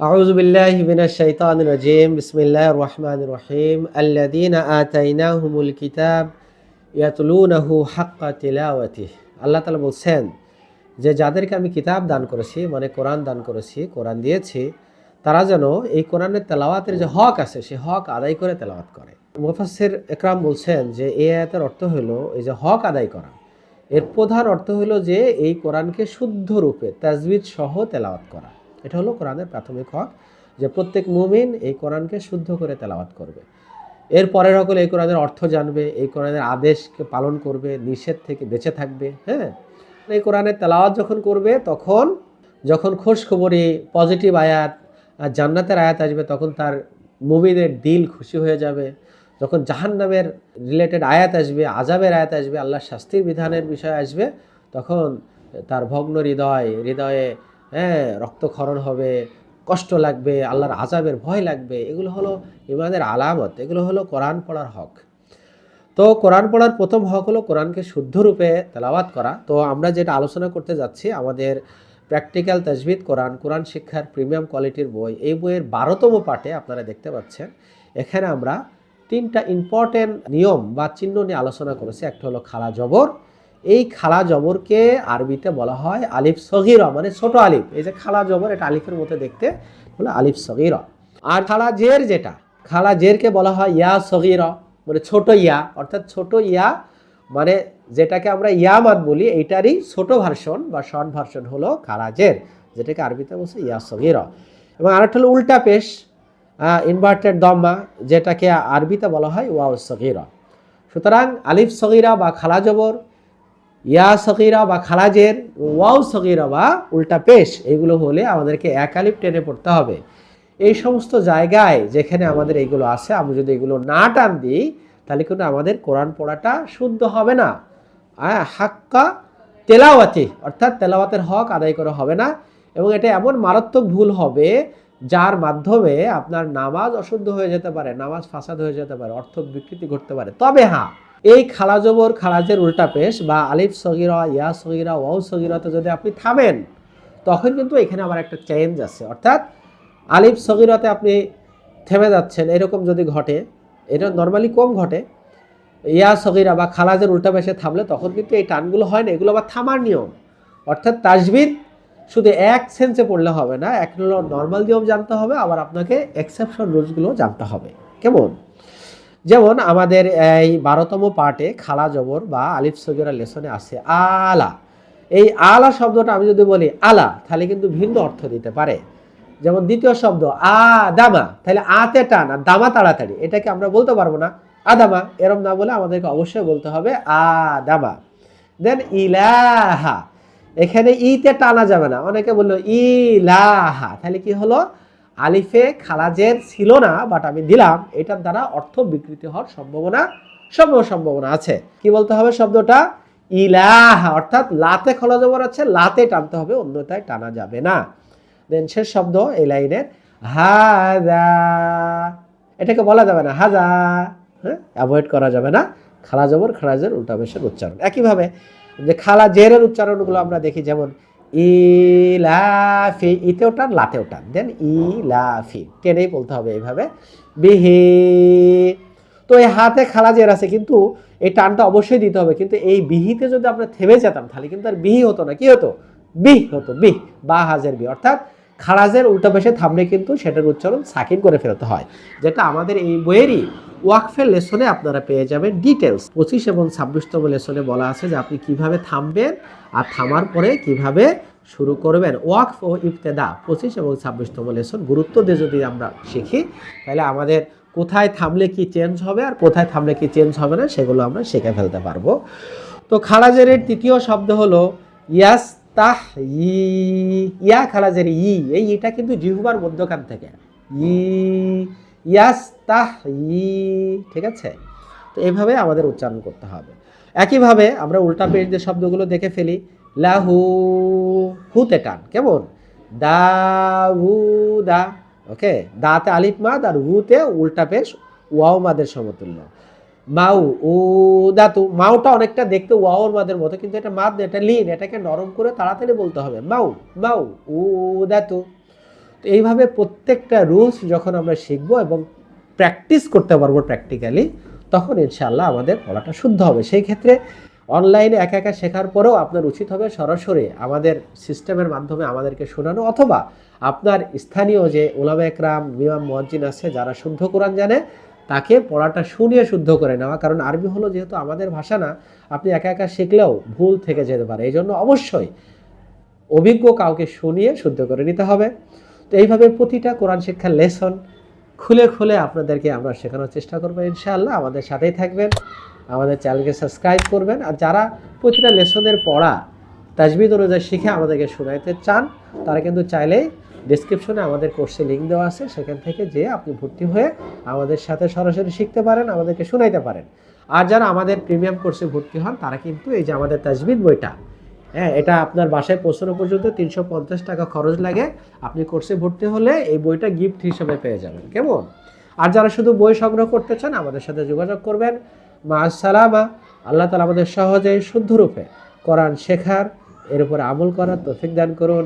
أعوذ بالله من الشيطان الرجيم بسم الله الرحمن الرحيم الذين آتيناهم الكتاب يتلونه حق تلاوته আল্লাহ তালা বলছেন যে যাদেরকে আমি কিতাব দান করেছি মানে কোরআন দান করেছি কোরআন দিয়েছি তারা যেন এই কোরআনের তেলাওয়াতের যে হক আছে সে হক আদায় করে তেলাওয়াত করে মুফাসির একরাম বলছেন যে এই আয়াতের অর্থ হলো এই যে হক আদায় করা এর প্রধান অর্থ হলো যে এই কোরআনকে শুদ্ধ রূপে তাজবিদ সহ তেলাওয়াত করা এটা হলো কোরআনের প্রাথমিক হক যে প্রত্যেক মুমিন এই কোরআনকে শুদ্ধ করে তেলাওয়াত করবে। এর পরের হকল এই কোরআনের অর্থ জানবে, এই কোরআনের আদেশকে পালন করবে, নিষেধ থেকে বেঁচে থাকবে হ্যাঁ? এই কোরআনের তেলাওয়াত যখন করবে, তখন যখন খোঁজ খবরে পজিটিভ আয়াত, আর জান্নাতের আয়াত আসবে, তখন তার মুমিনের দিল খুশি হয়ে যাবে। যখন জাহান্নামের রিলেটেড আয়াত আসবে আজাবের আয়াত আসবে, আল্লাহর শাস্তির বিধানের বিষয় আসবে, তখন তার ভগ্ন হৃদয়, হৃদয়ে হ্যাঁ রক্তক্ষরণ হবে, কষ্ট লাগবে, আল্লাহর আজাবের ভয় লাগবে, এগুলো হলো ইমানের আলামত, এগুলো হলো কোরআন পড়ার হক। তো কোরআন পড়ার প্রথম হক হলো কোরআনকে শুদ্ধরূপে তেলাওয়াত করা। তো আমরা যেটা আলোচনা করতে যাচ্ছি, আমাদের প্র্যাকটিক্যাল তাজবিদ, কোরআন কোরআন শিক্ষার প্রিমিয়াম কোয়ালিটির বই, এই বইয়ের বারোতম পাঠে আপনারা দেখতে পাচ্ছেন। এখানে আমরা তিনটা ইম্পর্টেন্ট নিয়ম বা চিহ্ন নিয়ে আলোচনা করেছি, একটা হলো খালা জবর এই খালা জবরকে আরবিতে বলা হয় আলিফ সগিরা মানে ছোট আলিফ। এই যে খালা জবর, এটা আলিফের মধ্যে দেখতে বলে আলিফ সগিরা। আর খালা জের যেটা, খালা জেরকে বলা হয় ইয়া সগিরা মানে ছোট ইয়া, অর্থাৎ ছোট ইয়া মানে যেটাকে আমরা ইয়ামাত বলি, এইটারই ছোট ভার্সন বা শর্ট ভার্সন হলো খালা জের, যেটাকে আরবিতে বলছে ইয়া সগিরা। এবং আরেকটা হলো উল্টা পেশ ইনভার্টেড দম্মা, যেটাকে আরবিতে বলা হয় ওয়াও সগিরা। সুতরাং আলিফ সগিরা বা খালা জবর ইয়া সকিরা বা খালাজের, ওয়াও সকিরা বা উল্টা পেশ, এগুলো হলে আমাদেরকে এক আলিফ টেনে পড়তে হবে। এই সমস্ত জায়গায় যেখানে আমাদের এইগুলো আছে, আমি যদি এগুলো না টান দিই, তাহলে কিন্তু আমাদের কোরআন পড়াটা শুদ্ধ হবে না। হাক্কা তেলাওয়াতি, অর্থাৎ তেলাওয়াতের হক আদায় করা হবে না। এবং এটা এমন মারাত্মক ভুল হবে, যার মাধ্যমে আপনার নামাজ অশুদ্ধ হয়ে যেতে পারে, নামাজ ফাসাদ হয়ে যেতে পারে, অর্থ বিকৃতি ঘটতে পারে। তবে হ্যাঁ এই খালাজবর খালাজের উল্টা পেশ বা আলিফ সগিরা, ইয়া সগিরা, ওয়াও সগিরাতে যদি আপনি থামেন, তখন কিন্তু এখানে আবার একটা চেঞ্জ আছে। অর্থাৎ আলিফ সগিরাতে আপনি থেমে যাচ্ছেন, এরকম যদি ঘটে, এটা নর্মালি কম ঘটে, ইয়া সগিরা বা খালাজের উল্টা পেশে থামলে তখন কিন্তু এই টানগুলো হয় না, এগুলো আবার থামার নিয়ম। অর্থাৎ তাজবিদ শুধু এক সেন্সে পড়লে হবে না, এক নর্মাল নিয়ম জানতে হবে, আবার আপনাকে এক্সেপশন রুলসগুলো জানতে হবে। কেমন? যেমন আমাদের এই বারোতম পার্টে খালা জবর বা আলিফ সগিরা লেসনে আছে আলা। এই আলা শব্দটা আমি যদি বলি আলা, তাহলে কিন্তু ভিন্ন অর্থ দিতে পারে। যেমন দ্বিতীয় শব্দ আ দামা তাহলে আতে টান আর দামা তাড়াতাড়ি। এটাকে আমরা বলতে পারব না। আদামা, এরম না বলে আমাদেরকে অবশ্যই বলতে হবে আ দামা দেন ইলাহা। এখানে ইতে টানা যাবে না। অনেকে বলল ইলাহা। তাহলে কি হলো? আলিফে খালাজের ছিল না বাট আমি দিলাম। এটার দ্বারা অর্থ বিকৃতি হওয়ার সম্ভাবনা সম্ভব সম্ভাবনা আছে। কি বলতে হবে শব্দটা? ইলাহা, অর্থাৎ লাতে খলা জবর আছে, লাতে টানতে হবে, অন্যথায় টানা যাবে না। দেন শেষ শব্দ এই লাইনের হাজা এটাকে বলা যাবে না হাজা হ্যাঁ? অ্যাভয়েড করা যাবে না। খালা জবর, খালাজের উল্টা বেশের উচ্চারণ। একইভাবে যে খালা জেরের উচ্চারণগুলো আমরা দেখি, যেমন ইলাফি ইতেও টান লাতেও টান দেন ইলাফি। টেনেই বলতে হবে এইভাবে? বিহি। তো এই হাতে খালা জের আছে, কিন্তু এই টানটা অবশ্যই দিতে হবে। কিন্তু এই বিহিতে যদি আমরা থেমে যেতাম, তাহলে কিন্তু আর বিহি হতো না। কি হতো? বিহ হতো, বিহ। বা হাজের বি অর্থাৎ খারাজের উল্টা পেশে থামলে কিন্তু সেটার উচ্চারণ সাকিন করে ফেলতে হয়, যেটা আমাদের এই বইয়েরই ওয়াকফের লেসনে আপনারা পেয়ে যাবেন ডিটেলস পঁচিশ এবং ছাব্বিশতম লেসনে বলা আছে যে আপনি কীভাবে থামবেন আর থামার পরে কীভাবে শুরু করবেন। ওয়াকফ ও ইফতেদা পঁচিশ এবং ছাব্বিশতম লেসন। গুরুত্ব দিয়ে যদি আমরা শিখি, তাহলে আমাদের কোথায় থামলে কি চেঞ্জ হবে আর কোথায় থামলে কি চেঞ্জ হবে না, সেগুলো আমরা শিখে ফেলতে পারব। তো খালাজের তৃতীয় শব্দ হলো ইয়াস তাহ ই ইয়া খালাজের ই এই ইটা কিন্তু জিহুবার মধ্যখান থেকে। ই ইয়াস তাহ ই ঠিক আছে? তো এইভাবে আমাদের উচ্চারণ করতে হবে। একইভাবে আমরা উল্টা পেজ দিয়ে শব্দগুলো দেখে ফেলি। লাহু, হুতে টান, কেমন? দা, হু, দা, ওকে? দাতে আলিফ মাদ আর হুতে উল্টা পেশ ওয়াও মাদের সমতুল্য। মাউ, উ দাতু মাউটা অনেকটা দেখতে ওয়াওর মাদের মতো, কিন্তু এটা মাদ এটা লিন, এটাকে নরম করে তাড়াতাড়ি বলতে হবে। মাউ মাউ ও দাতু তো। এইভাবে প্রত্যেকটা রুলস যখন আমরা শিখব এবং প্র্যাকটিস করতে পারব প্র্যাকটিক্যালি, তখন ইনশাআল্লাহ আমাদের পড়াটা শুদ্ধ হবে। সেই ক্ষেত্রে অনলাইনে একা একা শেখার পরেও আপনার উচিত হবে সরাসরি আমাদের সিস্টেমের মাধ্যমে আমাদেরকে শোনানো, অথবা আপনার স্থানীয় যে ওলামা একরাম মিমাম মজ্জিন আছে, যারা শুদ্ধ কোরআন জানে তাকে পড়াটা শুনিয়ে শুদ্ধ করে নেওয়া। কারণ আরবি হলো যেহেতু আমাদের ভাষা না, আপনি একা একা শিখলেও ভুল থেকে যেতে পারে। এই জন্য অবশ্যই অভিজ্ঞ কাউকে শুনিয়ে শুদ্ধ করে নিতে হবে। তো এইভাবে প্রতিটা কোরআন শিক্ষার লেসন খুলে খুলে আপনাদেরকে আমরা শেখানোর চেষ্টা করব ইনশাআল্লাহ। আমাদের সাথেই থাকবেন, আমাদের চ্যানেলকে সাবস্ক্রাইব করবেন, আর যারা প্রতিটা লেসনের পড়া, তাজবিদ অনুযায়ী শিখে আমাদেরকে শোনাইতে চান, তারা কিন্তু চাইলেই ডিসক্রিপশনে আমাদের কোর্সে লিঙ্ক দেওয়া আছে, সেখান থেকে যে আপনি ভর্তি হয়ে আমাদের সাথে সরাসরি শিখতে পারেন, আমাদেরকে শোনাইতে পারেন। আর যারা আমাদের প্রিমিয়াম কোর্সে ভর্তি হন, তারা কিন্তু এই যে আমাদের তাজবিদ বইটা হ্যাঁ এটা আপনার বাসায় পৌঁছানো পর্যন্ত তিনশো পঞ্চাশ টাকা খরচ লাগে, আপনি কোর্সে ভর্তি হলে এই বইটা গিফট হিসেবে পেয়ে যাবেন, কেমন? আর যারা শুধু বই সংগ্রহ করতে চান, আমাদের সাথে যোগাযোগ করবেন। মা সালামা, আল্লাহ তালা আমাদের সহজে শুদ্ধরূপে কোরআন শেখার, এর উপরে আমল করার তৌফিক দান করুন।